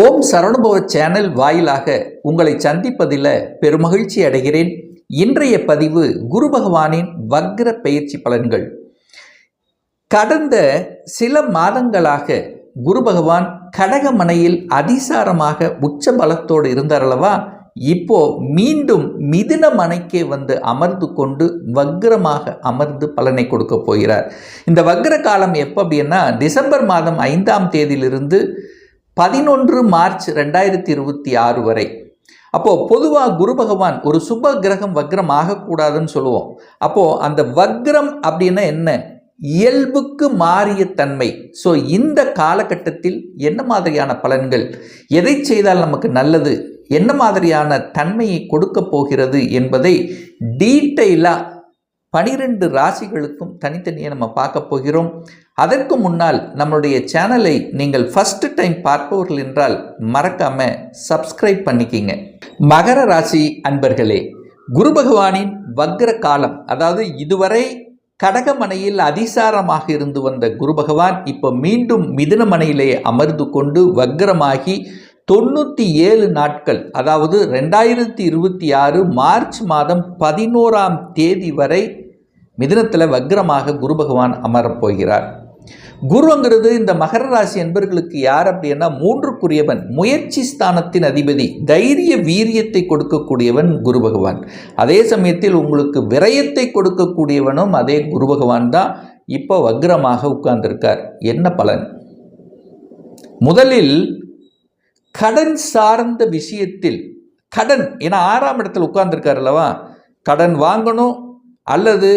ஓம் சரணுபவ channel வாயிலாக உங்களை சந்திப்பதில் பெருமகிழ்ச்சி அடைகிறேன். இன்றைய பதிவு குரு பகவானின் வக்ர பயிற்சி பலன்கள். கடந்த சில மாதங்களாக குரு பகவான் கடகமனையில் அதிசாரமாக உச்ச பலத்தோடு இருந்தாரல்லவா? இப்போ மீண்டும் மிதுன மனைக்கே வந்து அமர்ந்து கொண்டு வக்ரமாக அமர்ந்து பலனை கொடுக்க போகிறார். இந்த வக்ர காலம் எப்போ அப்படின்னா டிசம்பர் மாதம் ஐந்தாம் தேதியிலிருந்து பதினொன்று மார்ச் ரெண்டாயிரத்தி இருபத்தி ஆறு வரை. அப்போது பொதுவாக குரு பகவான் ஒரு சுப கிரகம் வக்ரம் ஆகக்கூடாதுன்னு சொல்லுவோம். அப்போது அந்த வக்ரம் அப்படின்னா என்ன? இயல்புக்கு மாறிய தன்மை. ஸோ இந்த காலகட்டத்தில் என்ன மாதிரியான பலன்கள்? எதை செய்தால் நமக்கு நல்லது? என்ன மாதிரியான தன்மையை கொடுக்க போகிறது என்பதை டீட்டெயிலாக பனிரெண்டு ராசிகளுக்கும் தனித்தனியாக நம்ம பார்க்க போகிறோம். அதற்கு முன்னால் நம்மளுடைய சேனலை நீங்கள் ஃபஸ்ட்டு டைம் பார்ப்பவர்கள் என்றால் மறக்காம சப்ஸ்கிரைப் பண்ணிக்கிங்க. மகர ராசி அன்பர்களே குரு பகவானின் வக்ர காலம் அதாவது இதுவரை கடகமனையில் அதிசாரமாக இருந்து வந்த குரு பகவான் இப்போ மீண்டும் மிதுனமனையிலே அமர்ந்து கொண்டு வக்ரமாகி தொண்ணூற்றி ஏழு நாட்கள் அதாவது ரெண்டாயிரத்தி இருபத்தி ஆறு மார்ச் மாதம் பதினோராம் தேதி வரை மிதினத்தில் வக்ரமாக குரு பகவான் அமரப்போகிறார் குருங்கிறது இந்த மகர ராசி என்பர்களுக்கு யார் அப்படின்னா மூன்றுக்குரியவன் முயற்சி ஸ்தானத்தின் அதிபதி தைரிய வீரியத்தை கொடுக்கக்கூடியவன் குரு பகவான். அதே சமயத்தில் உங்களுக்கு விரயத்தை கொடுக்கக்கூடியவனும் அதே குரு பகவான் தான். இப்போ வக்ரமாக உட்கார்ந்திருக்கார். என்ன பலன்? முதலில் கடன் சார்ந்த விஷயத்தில் கடன் ஏன்னா ஆறாம் இடத்தில் உட்கார்ந்துருக்கார் அல்லவா? கடன் வாங்கணும் அல்லது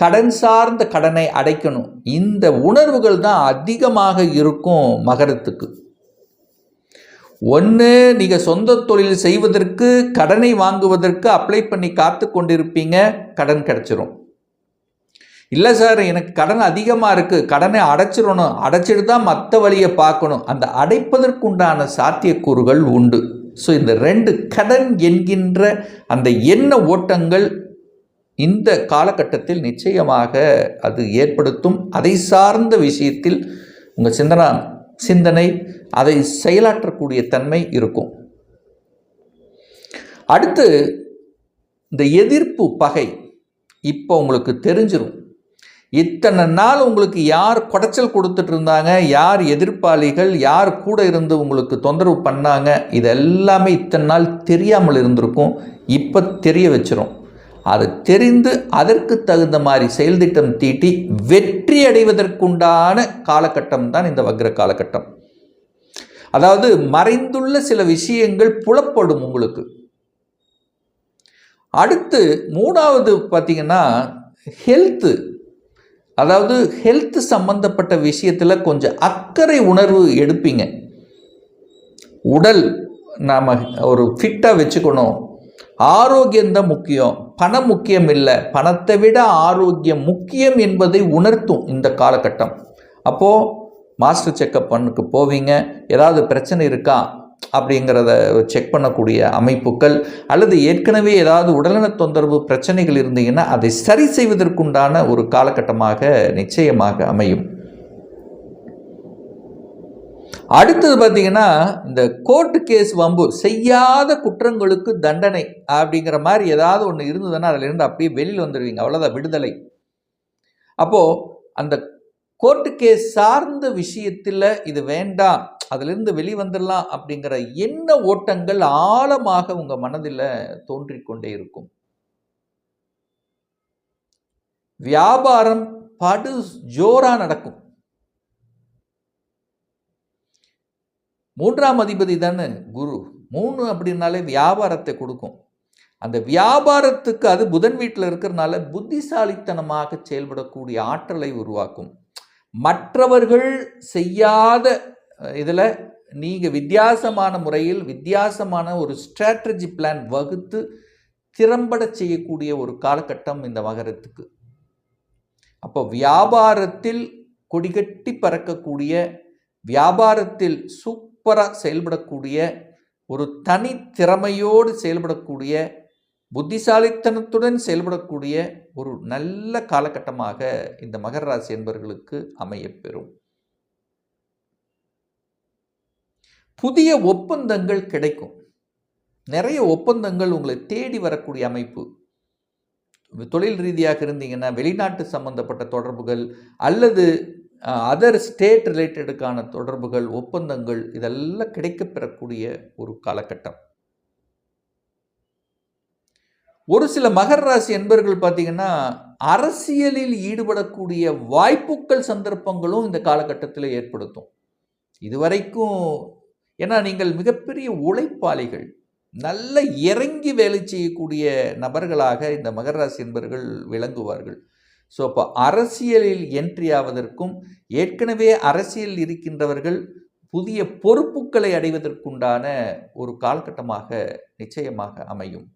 கடன் சார்ந்த கடனை அடைக்கணும். இந்த உணர்வுகள் தான் அதிகமாக இருக்கும் மகரத்துக்கு. ஒன்று நீங்கள் சொந்த தொழில் செய்வதற்கு கடனை வாங்குவதற்கு அப்ளை பண்ணி காத்து கொண்டிருப்பீங்க கடன் கிடச்சிரும். இல்லை சார் எனக்கு கடன் அதிகமாக இருக்குது கடனை அடைச்சிடணும் அடைச்சிட்டு தான் மற்ற வழியை பார்க்கணும். அந்த அடைப்பதற்குண்டான சாத்தியக்கூறுகள் உண்டு. ஸோ இந்த ரெண்டு கடன் என்கின்ற அந்த எண்ண ஓட்டங்கள் இந்த காலகட்டத்தில் நிச்சயமாக அது ஏற்படுத்தும். அதை சார்ந்த விஷயத்தில் உங்கள் சிந்தனா சிந்தனை அதை செயலாற்றக்கூடிய தன்மை இருக்கும். அடுத்து இந்த எதிர்ப்பு பகை இப்போ உங்களுக்கு தெரிஞ்சிடும் இத்தனை நாள் உங்களுக்கு யார் குடைச்சல் கொடுத்துட்டு இருந்தாங்க யார் எதிர்ப்பாளிகள் யார் கூட இருந்து உங்களுக்கு தொந்தரவு பண்ணாங்க இதெல்லாமே இத்தனை நாள் தெரியாமல் இருந்திருக்கும். இப்போ தெரிய வச்சிரும். அது தெரிந்து அதற்கு தகுந்த மாதிரி செயல் திட்டம் தீட்டி வெற்றி அடைவதற்குண்டான காலகட்டம் தான் இந்த வக்ர காலகட்டம். அதாவது மறைந்துள்ள சில விஷயங்கள் புலப்படும் உங்களுக்கு. அடுத்து மூணாவது பார்த்தீங்கன்னா ஹெல்த்து அதாவது ஹெல்த் சம்பந்தப்பட்ட விஷயத்தில் கொஞ்சம் அக்கறை உணர்வு எடுப்பீங்க. உடல் நாம் ஒரு ஃபிட்டாக வச்சுக்கணும். ஆரோக்கியம்தான் முக்கியம். பணம் முக்கியம் இல்லை. பணத்தை விட ஆரோக்கியம் முக்கியம் என்பதை உணர்த்தும் இந்த காலகட்டம். அப்போது மாஸ்டர் செக்கப் பண்ணுக்கு போவீங்க. ஏதாவது பிரச்சனை இருக்கா? அப்படிங்கிறத செக் பண்ணக்கூடிய அமைப்புகள் அல்லது ஏற்கனவே ஏதாவது உடல்நல தொந்தரவு பிரச்சனைகள் இருந்தீங்கன்னா அதை சரி செய்வதற்குண்டான ஒரு காலகட்டமாக நிச்சயமாக அமையும். அடுத்தது பார்த்தீங்கன்னா இந்த கோர்ட்டு கேஸ் வம்பு செய்யாத குற்றங்களுக்கு தண்டனை அப்படிங்கிற மாதிரி ஏதாவது ஒன்று இருந்ததுன்னா அதிலிருந்து அப்படியே வெளியில் வந்துடுவீங்க. அவ்வளோதான் விடுதலை. அப்போது அந்த கோர்ட்டு கேஸ் சார்ந்த விஷயத்தில் இது வேண்டாம் அதிலிருந்து வெளிவந்துடலாம் அப்படிங்கிற என்ன ஓட்டங்கள் ஆழமாக உங்கள் மனதில் தோன்றிக்கொண்டே இருக்கும். வியாபாரம் படு ஜோராக நடக்கும். மூன்றாம் அதிபதி தானே? குரு. மூணு அப்படின்னாலே வியாபாரத்தை கொடுக்கும். அந்த வியாபாரத்துக்கு அது புதன் வீட்டில் இருக்கிறனால புத்திசாலித்தனமாக செயல்படக்கூடிய ஆற்றலை உருவாக்கும். மற்றவர்கள் செய்யாத இதில் நீங்கள் வித்தியாசமான முறையில் வித்தியாசமான ஒரு ஸ்ட்ராட்டஜி பிளான் வகுத்து திறம்பட செய்யக்கூடிய ஒரு காலகட்டம் இந்த மகரத்துக்கு. அப்போ வியாபாரத்தில் கொடிகட்டி பறக்கக்கூடிய வியாபாரத்தில் சூப்பராக செயல்படக்கூடிய ஒரு தனி திறமையோடு செயல்படக்கூடிய புத்திசாலித்தனத்துடன் செயல்படக்கூடிய ஒரு நல்ல காலகட்டமாக இந்த மகர ராசி என்பவர்களுக்கு அமையப்பெறும் புதிய ஒப்பந்தங்கள் கிடைக்கும். நிறைய ஒப்பந்தங்கள் உங்களை தேடி வரக்கூடிய அமைப்பு. தொழில் ரீதியாக இருந்தீங்கன்னா வெளிநாட்டு சம்பந்தப்பட்ட தொடர்புகள் அல்லது அதர் ஸ்டேட் ரிலேட்டடுக்கான தொடர்புகள் ஒப்பந்தங்கள் இதெல்லாம் கிடைக்கப்பெறக்கூடிய ஒரு காலகட்டம். ஒரு சில மகர ராசி என்பர்கள் பார்த்தீங்கன்னா அரசியலில் ஈடுபடக்கூடிய வாய்ப்புகள் சந்தர்ப்பங்களும் இந்த காலகட்டத்தில் ஏற்படுத்தும். இதுவரைக்கும் ஏன்னா நீங்கள் மிகப்பெரிய உழைப்பாளிகள் நல்ல இறங்கி வேலை செய்யக்கூடிய நபர்களாக இந்த மகர ராசி என்பர்கள் விளங்குவார்கள். ஸோ அப்போ அரசியலில் என்ட்ரி ஆவதற்கும் ஏற்கனவே அரசியல் இருக்கின்றவர்கள் புதிய பொறுப்புகளை அடைவதற்குண்டான ஒரு காலகட்டமாக நிச்சயமாக அமையும்.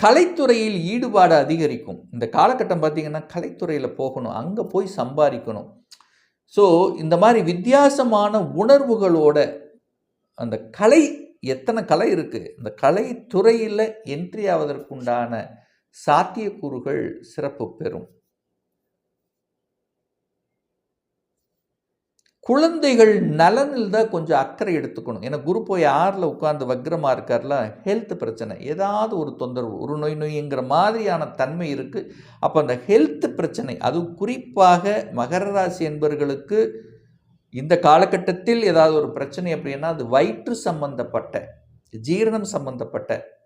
கலைத்துறையில் ஈடுபாடு அதிகரிக்கும். இந்த காலகட்டம் பார்த்திங்கன்னா கலைத்துறையில் போகணும் அங்கே போய் சம்பாதிக்கணும். ஸோ இந்த மாதிரி வித்தியாசமான உணர்வுகளோட அந்த கலை எத்தனை கலை இருக்குது இந்த கலை துறையில் என்ட்ரி ஆவதற்குண்டான சாத்தியக்கூறுகள் சிறப்பு பெறும். குழந்தைகள் நலனில் தான் கொஞ்சம் அக்கறை எடுத்துக்கணும். ஏன்னா குரு போய் ஆறில் உட்காந்து வக்ரமாக இருக்கார்ல ஹெல்த் பிரச்சனை. ஏதாவது ஒரு தொந்தரவு ஒரு நோய் நோய்ங்கிற மாதிரியான தன்மை இருக்குது அப்போ அந்த ஹெல்த் பிரச்சனை அது குறிப்பாக மகர ராசி என்பவர்களுக்கு இந்த காலகட்டத்தில் ஏதாவது ஒரு பிரச்சனை அப்படின்னா அது வயிற்று சம்பந்தப்பட்ட ஜீரணம் சம்பந்தப்பட்ட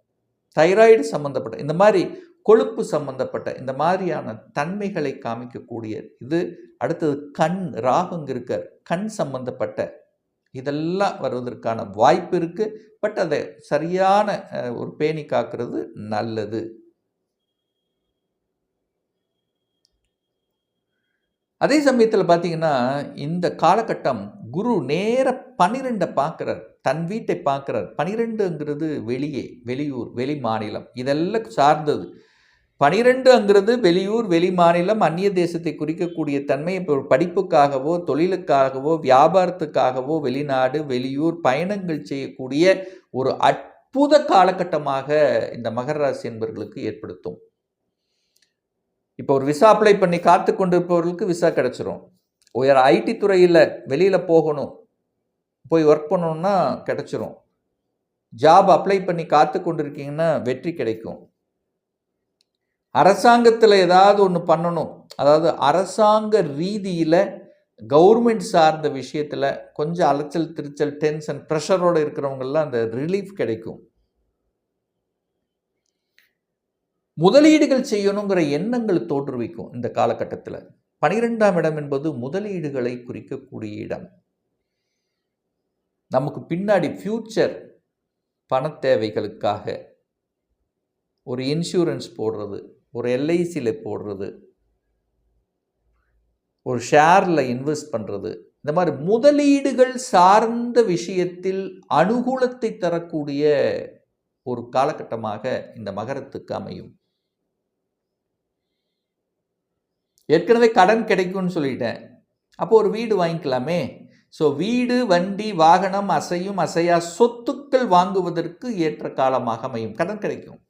தைராய்டு சம்பந்தப்பட்ட இந்த மாதிரி கொழுப்பு சம்பந்தப்பட்ட இந்த மாதிரியான தன்மைகளை காமிக்கக்கூடிய இது அடுத்தது கண் ராகுங்க கண் சம்பந்தப்பட்ட இதெல்லாம் வருவதற்கான வாய்ப்பு இருக்குது பட் அதை சரியான ஒரு பேணி காக்கிறது நல்லது. அதே சமயத்தில் பார்த்தீங்கன்னா இந்த காலகட்டம் குரு நேர பனிரெண்டை பார்க்குறார் தன் வீட்டை பார்க்குறார் பனிரெண்டுங்கிறது வெளியே வெளியூர் வெளி மாநிலம். இதெல்லாம் சார்ந்தது. பனிரெண்டுங்கிறது வெளியூர் வெளி மாநிலம் அந்நிய தேசத்தை குறிக்கக்கூடிய தன்மை இப்போ படிப்புக்காகவோ தொழிலுக்காகவோ வியாபாரத்துக்காகவோ வெளிநாடு வெளியூர் பயணங்கள் செய்யக்கூடிய ஒரு அற்புத காலகட்டமாக இந்த மகர ராசி என்பவர்களுக்கு ஏற்படுத்தும். இப்போ ஒரு விசா அப்ளை பண்ணி காத்து கொண்டு இருப்பவர்களுக்கு விசா கிடச்சிரும் உயர் ஐடி துறையில் வெளியில் போகணும். போய் ஒர்க் பண்ணணும்னா கிடச்சிரும். ஜாப் அப்ளை பண்ணி காத்து கொண்டு இருக்கீங்கன்னா வெற்றி கிடைக்கும். அரசாங்கத்தில் ஏதாவது ஒன்று பண்ணணும். அதாவது அரசாங்க ரீதியில் கவர்மெண்ட் சார்ந்த விஷயத்தில் கொஞ்சம் அலைச்சல் திருச்சல் டென்ஷன் ப்ரெஷரோடு இருக்கிறவங்கெல்லாம் அந்த ரிலீஃப் கிடைக்கும். முதலீடுகள் செய்யணுங்கிற எண்ணங்கள் தோற்றுவிக்கும் இந்த காலகட்டத்தில். பனிரெண்டாம் இடம் என்பது முதலீடுகளை குறிக்கக்கூடிய இடம். நமக்கு பின்னாடி ஃப்யூச்சர் பண தேவைகளுக்காக ஒரு இன்சூரன்ஸ் போடுறது ஒரு எல்ஐசியில் போடுறது ஒரு ஷேரில் இன்வெஸ்ட் பண்ணுறது இந்த மாதிரி முதலீடுகள் சார்ந்த விஷயத்தில் அனுகூலத்தை தரக்கூடிய ஒரு காலகட்டமாக இந்த மகரத்துக்கு அமையும். ஏற்கனவே கடன் கிடைக்கும்னு சொல்லிட்டேன். அப்போ ஒரு வீடு வாங்கிக்கலாமே. ஸோ வீடு வண்டி வாகனம் அசையும் அசையா சொத்துக்கள் வாங்குவதற்கு ஏற்ற காலமாக அமையும். கடன் கிடைக்கும்.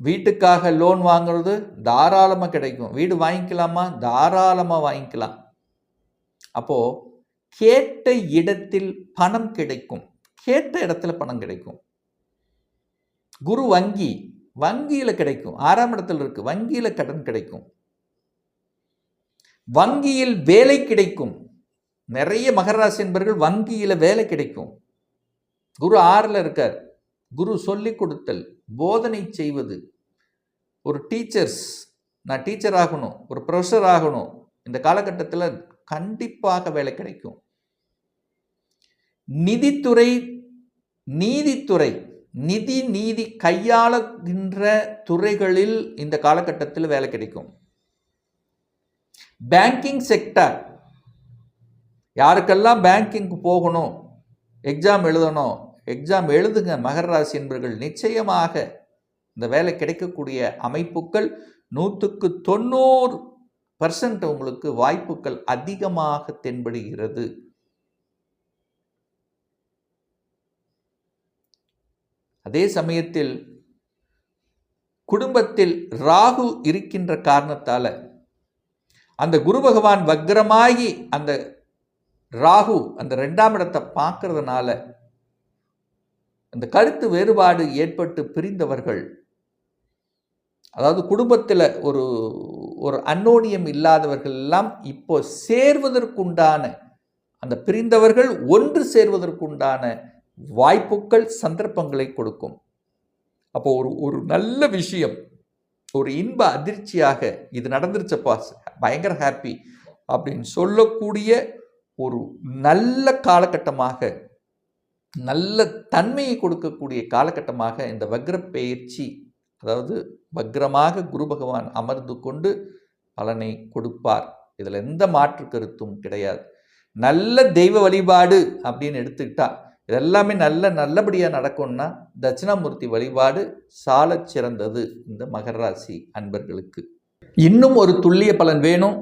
வீட்டுக்காக லோன் வாங்குறது தாராளமாக கிடைக்கும். வீடு வாங்கிக்கலாமா? தாராளமாக வாங்கிக்கலாம். அப்போது கேட்ட இடத்தில் பணம் கிடைக்கும். கேட்ட இடத்துல பணம் கிடைக்கும். குரு வங்கி வங்கியில் கிடைக்கும். ஆறாம் இடத்துல இருக்குது வங்கியில் கடன் கிடைக்கும். வங்கியில் வேலை கிடைக்கும். நிறைய மகராசி என்பர்கள் வங்கியில் வேலை கிடைக்கும். குரு ஆறில் இருக்கார். குரு சொல்லிக் கொடுத்தல் போதனை செய்வது. ஒரு டீச்சர்ஸ் நான் டீச்சர் ஆகணும் ஒரு ப்ரொஃபஸர் ஆகணும். இந்த காலகட்டத்தில் கண்டிப்பாக வேலை கிடைக்கும். நிதித்துறை நீதித்துறை நிதி நீதி கையாளுகின்ற துறைகளில் இந்த காலகட்டத்தில் வேலை கிடைக்கும். பேங்கிங் செக்டர் யாருக்கெல்லாம் பேங்கிங்க்கு போகணும் எக்ஸாம் எழுதணும் எக்ஸாம் எழுதுங்க மகர ராசி என்பர்கள் நிச்சயமாக இந்த வேலை கிடைக்கக்கூடிய அமைப்புகள் நூற்றுக்கு தொண்ணூறு பர்சன்ட் உங்களுக்கு வாய்ப்புகள் அதிகமாக தென்படுகிறது. அதே சமயத்தில் குடும்பத்தில் ராகு இருக்கின்ற காரணத்தால் அந்த குரு பகவான் வக்ரமாகி அந்த ராகு அந்த ரெண்டாம் இடத்தை பார்க்கறதுனால அந்த கருத்து வேறுபாடு ஏற்பட்டு பிரிந்தவர்கள் அதாவது குடும்பத்தில் ஒரு ஒரு அன்னோனியம் இல்லாதவர்கள் எல்லாம் இப்போ சேர்வதற்குண்டான அந்த பிரிந்தவர்கள் ஒன்று சேர்வதற்குண்டான வாய்ப்புகள் சந்தர்ப்பங்களை கொடுக்கும். அப்போ ஒரு ஒரு நல்ல விஷயம் ஒரு இன்ப அதிர்ச்சியாக இது நடந்துருச்சப்பா பயங்கர ஹாப்பி அப்படின்னு சொல்லக்கூடிய ஒரு நல்ல காலகட்டமாக நல்ல தன்மையை கொடுக்கக்கூடிய காலகட்டமாக இந்த வக்ர பெயர்ச்சி அதாவது வக்ரமாக குரு பகவான் அமர்ந்து கொண்டு பலனை கொடுப்பார். இதில் எந்த மாற்று கருத்தும் கிடையாது. நல்ல தெய்வ வழிபாடு அப்படின்னு எடுத்துக்கிட்டா இதெல்லாமே நல்ல நல்லபடியாக நடக்கும்னா தட்சிணாமூர்த்தி வழிபாடு சாலச் சிறந்தது இந்த மகர ராசி அன்பர்களுக்கு. இன்னும் ஒரு துல்லிய பலன் வேணும்.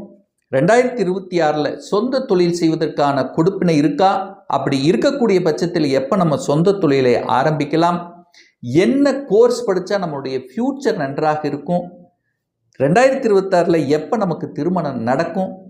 ரெண்டாயிரத்தி இருபத்தி ஆறில் சொந்த தொழில் செய்வதற்கான கொடுப்பினை இருக்கா? அப்படி இருக்கக்கூடிய பட்சத்தில் எப்போ நம்ம சொந்த தொழிலை ஆரம்பிக்கலாம்? என்ன கோர்ஸ் படித்தா நம்மளுடைய ஃப்யூச்சர் நன்றாக இருக்கும்? ரெண்டாயிரத்தி இருபத்தாறில் எப்போ நமக்கு திருமணம் நடக்கும்?